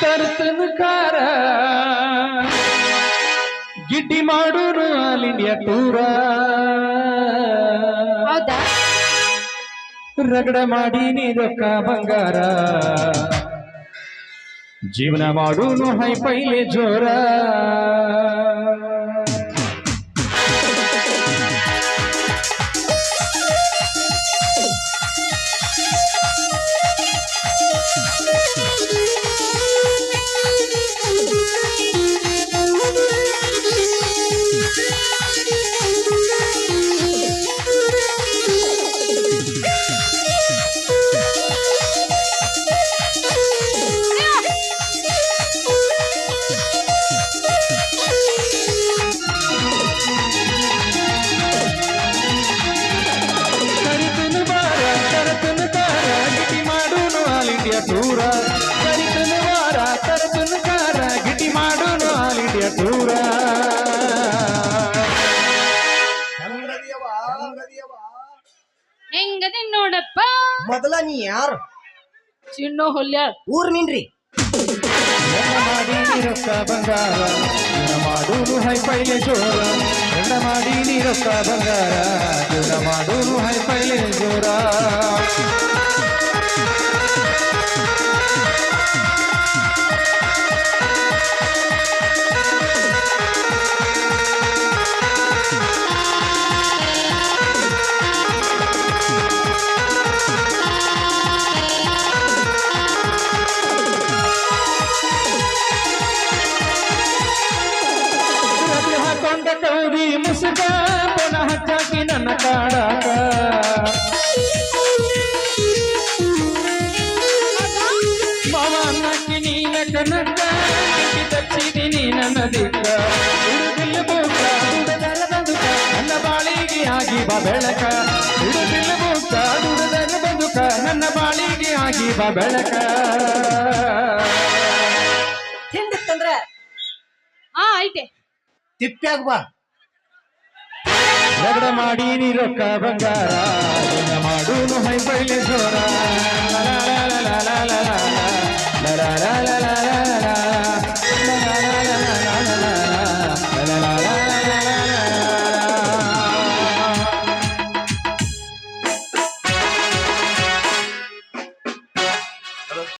ತರ್ತನ ಕಾರ ಗಿಡ್ಡಿ ಮಾಡೋನು all India ಟೂರ. ಹೌದಾ? ರಗಡ ಮಾಡಿ ನೀ ರೊಕ್ಕ ಬಂಗಾರ. ಜೀವನ ಮಾಡೋನು ಹೈ ಪೈಲೆ ಜೋರ. ಟೂರ ಕರಿತನ ವಾರ ತರತನ ಕಾರ ಗಿಟಿ ಮಾಡೋನು ಆಲ್ ಇಂಡಿಯಾ ಟೂರ ಹೆಂಗದಿಯವ ನೋಡಪ್ಪ? ಮೊದಲ ನೀ ಯಾರು? ಚಿನ್ನೋ ಹೊಲ್ಯ. ಊರ್ ನಿನ್ರಿ. ಮಾಡಿ ನೀ ರೊಕ್ಕ ಬಂಗಾರ ಮಾಡೋನು ಹೈ ಪೈಲೆ ಜೋರ. ಹೆಣ್ಣ ಮಾಡಿ ನೀ ರೊಕ್ಕ ಬಂಗಾರ ಮಾಡೋನು ಹೈ ಪೈಲೆ ಜೋರ. ನನ್ನ ಕಾಡಾಕ ಮಾವ ಅನ್ನಕ್ಕಿ ನೀನ ಕನಕ ತಚ್ಚಿದೀನಿ ನನ್ನ ದಿಕ್ಕ ಹುಡುಗಿಲ್ಲ ಬೂಕ ಬಂದುಕ ನನ್ನ ಬಾಳಿಗೆ ಆಗಿ ಬಾ ಬೆಳಕ. ಹುಡುಗಿಲ್ಲ ಬೂಕ ದುಡದರ ಬದುಕ ನನ್ನ ಬಾಳಿಗೆ ಆಗಿ ಬಾ ಬೆಳಕ ತಿಂಡಿತ್ತಂದ್ರ ಹಾ ಐತೆ. ತಿಪ್ಪ್ಯಾಗ ಬಾ. ರಗಡ ಮಾಡಿ ನೀ ರೊಕ್ಕ ಬಂಗಾರ. ಜೀವನ ಹೈ ಪೈಲೆ ಜೋರ.